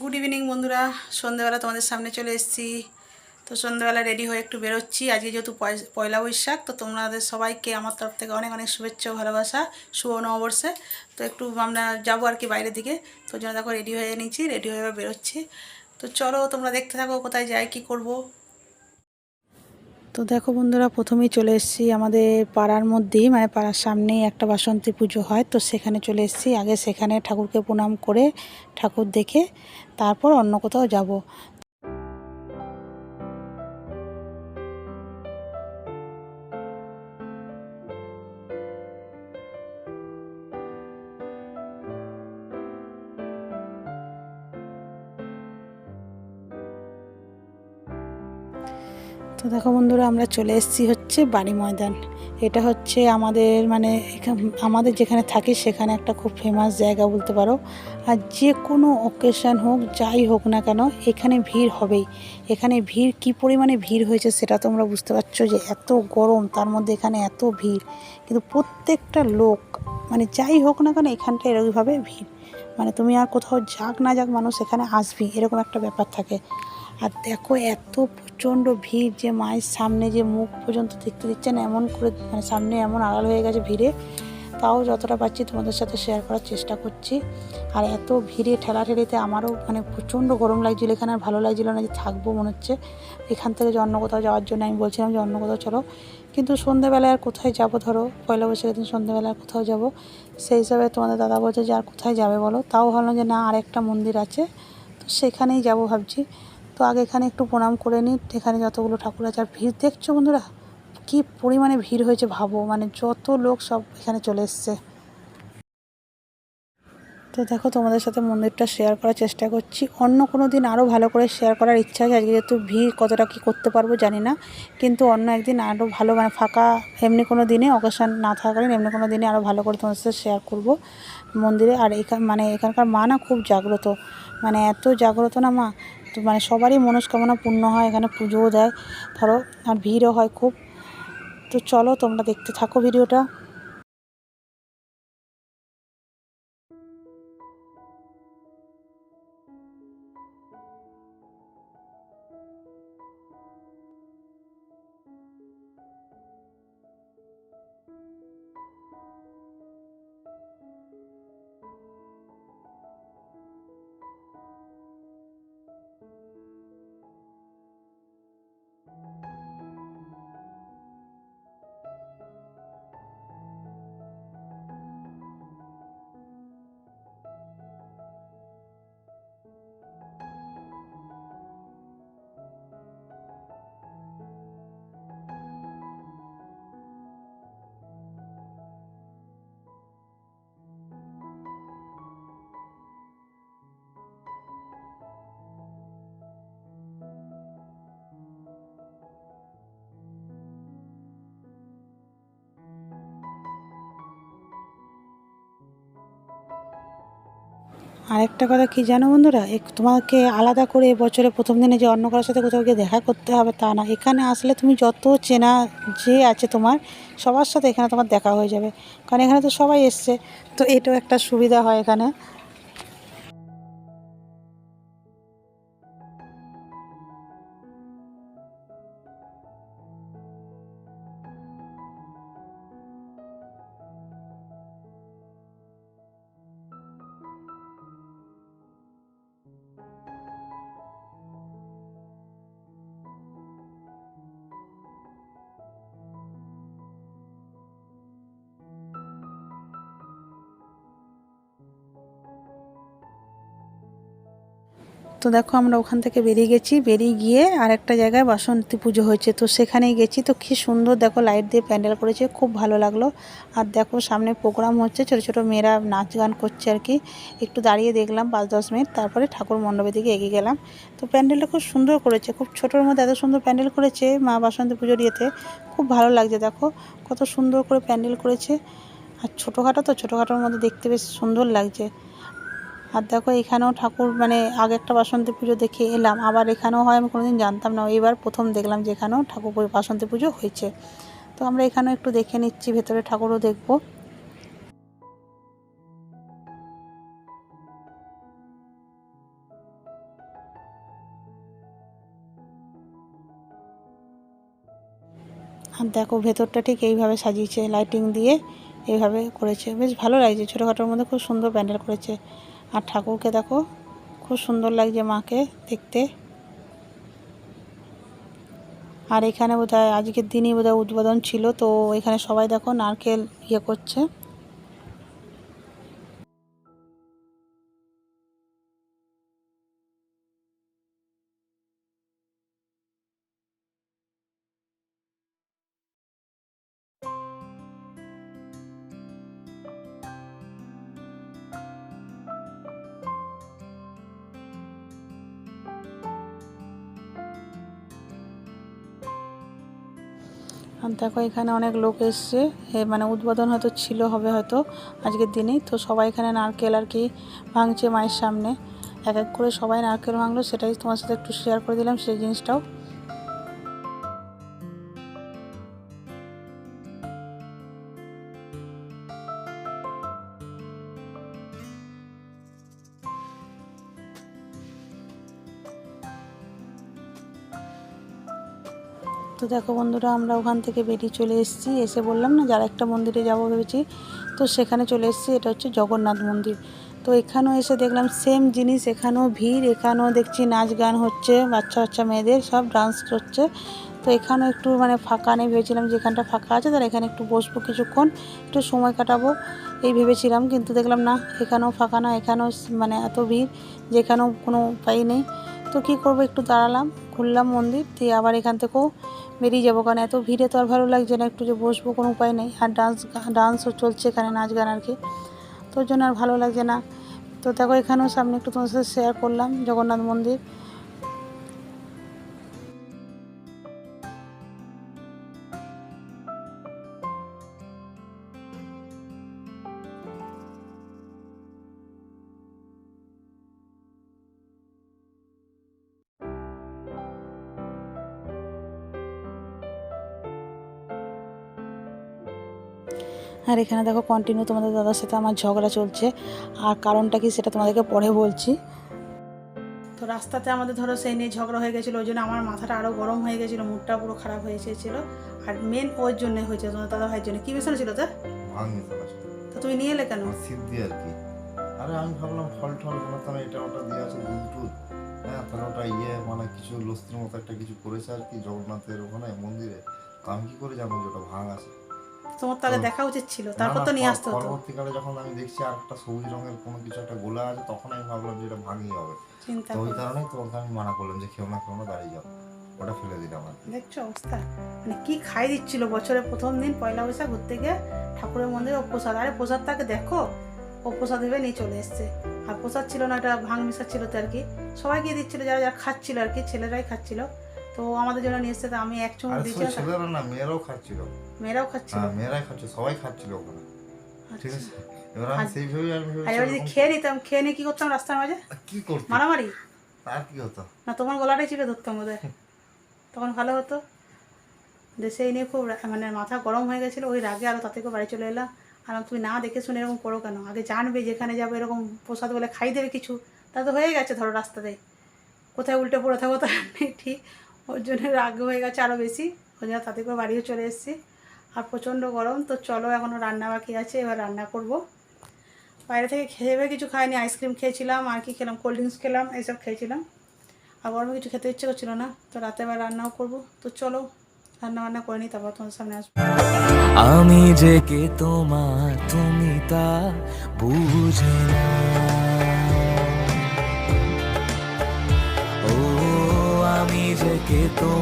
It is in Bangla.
গুড ইভিনিং বন্ধুরা। সন্ধ্যেবেলা তোমাদের সামনে চলে এসেছি। তো সন্ধ্যেবেলা রেডি হয়ে একটু বেরোচ্ছি। আজকে যেহেতু পয়- পয়লা বৈশাখ, তো তোমাদের সবাইকে আমার তরফ থেকে অনেক অনেক শুভেচ্ছা, ভালোবাসা, শুভ নববর্ষে। তো একটু আমরা যাব আর কি বাইরের দিকে। তো জন্য দেখো রেডি হয়ে নিচ্ছি রেডি হয়ে বেরোচ্ছি। তো চলো তোমরা দেখতে থাকো কোথায় যাই, কি করব। তো দেখো বন্ধুরা, প্রথমেই চলে এসেছি আমাদের পাড়ার মধ্যেই মানে পাড়ার সামনেই একটা বাসন্তী পুজো হয়। তো সেখানে চলে এসেছি। আগে সেখানে ঠাকুরকে প্রণাম করে ঠাকুর দেখে তারপর অন্য কোথাও যাব। তো দেখো বন্ধুরা, আমরা চলে এসেছি হচ্ছে বাড়ি ময়দান। এটা হচ্ছে আমাদের মানে আমাদের যেখানে থাকি সেখানে একটা খুব ফেমাস জায়গা বলতে পারো। আর যে কোনো অকেশন হোক, যাই হোক না কেন, এখানে ভিড় হবেই। এখানে ভিড়, কি পরিমাণে ভিড় হয়েছে সেটা তোমরা বুঝতে পারছ যে এত গরম, তার মধ্যে এখানে এত ভিড়। কিন্তু প্রত্যেকটা লোক মানে যাই হোক না কেন এখানটা এরকমভাবে ভিড়। মানে তুমি আর কোথাও যাক না যাক, মানুষ এখানে আসবি এরকম একটা ব্যাপার থাকে। আর দেখো এত প্রচণ্ড ভিড় যে মায়ের সামনে যে মুখ পর্যন্ত দেখতে দিচ্ছে না, এমন করে মানে সামনে এমন আড়াল হয়ে গেছে ভিড়ে। তাও যতটা পারছি তোমাদের সাথে শেয়ার করার চেষ্টা করছি। আর এত ভিড়ে ঠেলাঠেলিতে আমারও মানে প্রচণ্ড গরম লাগছিল, এখানে আর ভালো লাগছিল না যে থাকব মনে হচ্ছে। এখান থেকে যে অন্য কোথাও যাওয়ার জন্য আমি বলছিলাম যে অন্য কোথাও চলো। কিন্তু সন্ধ্যেবেলায় আর কোথায় যাব ধরো? পয়লা বৈশাখের দিন সন্ধ্যেবেলায় কোথাও যাব? সেই হিসাবে তোমাদের দাদা বলছে যে আর কোথায় যাবে বলো? তাও ভাবলাম যে না আর একটা মন্দির আছে। তো সেখানেই যাব ভাবছি। তো আগে এখানে একটু প্রণাম করে নিই এখানে যতগুলো ঠাকুর আছে, আর ভিড়, দেখছ বন্ধুরা? কি পরিমাণে ভিড় হয়েছে ভাবো। মানে যত লোক সব এখানে চলে এসছে। তো দেখো, তোমাদের সাথে মন্দিরটা শেয়ার করার চেষ্টা করছি। অন্য কোনো দিন আরও ভালো করে শেয়ার করার ইচ্ছা আছে। আজকে যেহেতু ভিড়, কতটা কী করতে পারব জানি না। কিন্তু অন্য একদিন আরও ভালো মানে ফাঁকা, এমনি কোনো দিনে অকেশন না থাকাকালীন এমনি কোনো দিনে আরও ভালো করে তোমাদের সাথে শেয়ার করব মন্দিরে। আর এখান মানে এখানকার মা না খুব জাগ্রত। মানে এত জাগ্রত না মা। তো মানে সবারই মনস্কামনা পূর্ণ হয়, এখানে পুজোও দেয়, ধরো, আর ভিড়ও হয় খুব। তো চলো তোমরা দেখতে থাকো ভিডিওটা। আরেকটা কথা কি জানো বন্ধুরা? তোমাকে আলাদা করে বছরে প্রথম দিনে যে অন্য কারোর সাথে কোথাও গিয়ে দেখা করতে হবে তা না। এখানে আসলে তুমি যত চেনা যে আছে তোমার, সবার সাথে এখানে তোমার দেখা হয়ে যাবে। কারণ এখানে তো সবাই এসছে। তো এটাও একটা সুবিধা হয় এখানে। তো দেখো আমরা ওখান থেকে বেরিয়ে গেছি। বেরিয়ে গিয়ে আরেকটা জায়গায় বাসন্তী পুজো হয়েছে। তো সেখানেই গেছি। তো কী সুন্দর দেখো লাইট দিয়ে প্যান্ডেল করেছে। খুব ভালো লাগল। আর দেখো সামনে প্রোগ্রাম হচ্ছে। ছোটো ছোটো মেয়েরা নাচ গান করছে আর কি। একটু দাঁড়িয়ে দেখলাম পাঁচ দশ মিনিট। তারপরে ঠাকুর মণ্ডপের দিকে এগিয়ে গেলাম। তো প্যান্ডেলটা খুব সুন্দর করেছে। খুব ছোটোর মধ্যে এত সুন্দর প্যান্ডেল করেছে মা বাসন্তী পুজোর ইয়েতে। খুব ভালো লাগছে দেখো। কত সুন্দর করে প্যান্ডেল করেছে। আর ছোটোখাটো তো ছোটোখাটোর মধ্যে দেখতে বেশ সুন্দর লাগছে। আর দেখো এখানেও ঠাকুর মানে আগে একটা বাসন্তী পুজো দেখে এলাম, আবার এখানেও হয় আমি কোনোদিন জানতাম না এবার প্রথম দেখলাম যে এখানেও ঠাকুর বাসন্তী পুজো হয়েছে। তো আমরা এখানেও একটু দেখে নিচ্ছি, ভেতরে ঠাকুরও দেখব। আর দেখো ভেতরটা ঠিক এইভাবে সাজিয়েছে লাইটিং দিয়ে এইভাবে করেছে, বেশ ভালো লাগছে, ছোটোখাটোর মধ্যে খুব সুন্দর প্যান্ডেল করেছে। আর ঠাকুরকে দেখো, খুব সুন্দর লাগছে মাকে দেখতে। আর এখানে বোধহয় আজকের দিনই বোধহয় উদ্বোধন ছিল, তো এখানে সবাই দেখো নারকেল ইয়ে করছে। দেখো, এখানে অনেক লোক এসছে। মানে উদ্বোধন হয়তো ছিল, হবে হয়তো আজকের দিনেই। তো সবাই এখানে নারকেল আর কি ভাঙছে মায়ের সামনে। এক এক করে সবাই নারকেল ভাঙলো, সেটাই তোমার সাথে একটু শেয়ার করে দিলাম সেই জিনিসটাও। তো দেখো বন্ধুরা, আমরা ওখান থেকে বেরিয়ে চলে এসেছি। এসে বললাম না, যারা একটা মন্দিরে যাব ভেবেছি, তো সেখানে চলে এসেছি। এটা হচ্ছে জগন্নাথ মন্দির। তো এখানেও এসে দেখলাম সেম জিনিস, এখানেও ভিড়, এখানেও দেখছি নাচ গান হচ্ছে, বাচ্চা বাচ্চা মেয়েদের সব ডান্স করছে। তো এখানেও একটু মানে ফাঁকা নেই, ভেবেছিলাম যে এখানটা ফাঁকা আছে, তাহলে এখানে একটু বসবো কিছুক্ষণ, একটু সময় কাটাবো, এই ভেবেছিলাম। কিন্তু দেখলাম না, এখানেও ফাঁকা না, এখানেও মানে এত ভিড়, যে এখানেও কোনো উপায় নেই। তো কী করব, একটু দাঁড়ালাম ঘুরলাম মন্দির, দিয়ে আবার এখান থেকেও বেরিয়ে যাব, কারণ এত ভিড়ে তো আর ভালো লাগছে না। একটু যে বসবো কোনো উপায় নেই। আর ডান্স ডান্সও চলছে এখানে, নাচ গান আর কি। তোর জন্য আর ভালো লাগছে না। তো দেখো এখানেও সামনে একটু তোমার সাথে শেয়ার করলাম, জগন্নাথ মন্দির। আর এখানে দেখো কন্টিনিউ তোমাদের দাদার সাথে আমার ঝগড়া চলছে। আর কারণটা কি সেটা তোমাদেরকে পরে বলছি। তো রাস্তাতে আমাদের ধরো সেই নিয়ে ঝগড়া হয়ে গেছিল ওই জন্য আমার মাথাটা আরও গরম হয়ে গেছিল মুডটা পুরো খারাপ হয়ে এসেছিল। আর মেন ওর জন্য হয়েছে তোমার দাদা ভাইয়ের জন্য। কী মিশানো ছিল তো ভাঙ মিশানো ছিল তো তুমি নিয়ে এলে কেন? সিদ্ধি আর কি। আরে আমি ভাবলাম ফল টল এটা ওটা দিয়ে আছে দুধ টুধ হ্যাঁ তাহলে ওটা ইয়ে মানে কিছু লস্তির মতো একটা কিছু করেছে আর কি জগন্নাথের ওখানে মন্দিরে। তো আমি কি করে জানব যে ওটা ভাঙ আছে? তোমার তো আগে তো- দেখা উচিত ছিল তারপর তো নিয়ে আসতে হতো। পরবর্তীকালে যখন আমি দেখছি আর একটা সবুজ রঙের কোনো কিছু একটা গোলা আছে তখন আমি ভাবলাম যে এটা হবে। চিন্তা তো ওই তোমাকে আমি মানা করলাম যে খেও না খেও না দাঁড়িয়ে যাও ওটা ফেলে দিলাম আর দেখছ অবস্থা? মানে কি খাই দিচ্ছিল বছরের প্রথম দিন পয়লা বৈশাখ ঘুরতে গিয়ে ঠাকুরের মন্দিরে ও প্রসাদ আরে প্রসাদটাকে দেখো ও প্রসাদ ভেবে নিয়ে চলে এসছে। আর প্রসাদ ছিল না এটা ভাঙ মিশা ছিল তো আর কি। সবাই গিয়ে দিচ্ছিল যারা যারা খাচ্ছিল আর কি ছেলেরাই খাচ্ছিল। তো আমাদের জন্য নিয়ে এসছে তো আমি এক চুমুক আর দিয়েছি শুধু ছেলেরা না মেয়েরাও খাচ্ছিল। মেয়েরাও খাচ্ছিল। হ্যাঁ মেয়েরাই খাচ্ছে সবাই খাচ্ছিল ওখানে। ঠিক আচ্ছা। আছে? এবার আমি সেইভাবেই আমি আর যদি খেয়ে নিতাম খেয়ে নিয়ে কি করতাম রাস্তার মাঝে? কি করতে মারামারি? আর কি হতো? না তোমার গলাটাই চিপে ধরতাম বোধহয়। তখন ভালো হতো। দেশে নিয়ে খুব মানে মাথা গরম হয়ে গেছিল। ওই রাগে আরও তাতে বাড়ি চলে এলাম। আর তুমি না দেখে শুনে এরকম করো কেন? আগে জানবে যেখানে যাব এরকম প্রসাদ বলে খাই দেবে কিছু। তা তো হয়ে গেছে ধরো রাস্তাতে কোথায় উল্টে পড়ে থাকো তার নেই ঠিক। ওর জন্য রাগ হয়ে গেছে আরও বেশি। ওই জন্য তাতে করে বাড়িও চলে এসেছি। আর প্রচণ্ড গরম, তো চলো এখনও রান্না বাকি আছে, এবার রান্না করব। বাইরে থেকে খেয়ে কিছু খাইনি, আইসক্রিম খেয়েছিলাম, আর কি খেলাম, কোল্ড ড্রিঙ্কস খেলাম এইসব খেয়েছিলাম। আর গরমে কিছু খেতে ইচ্ছে করছিল না, তো রাতে আবার রান্নাও করব। তো চলো, রান্না বান্না করে নিই, তারপর তোমার সামনে আসব। আমি যে কে তোমার, তুমি তা বুঝে আমি যে কে তোমার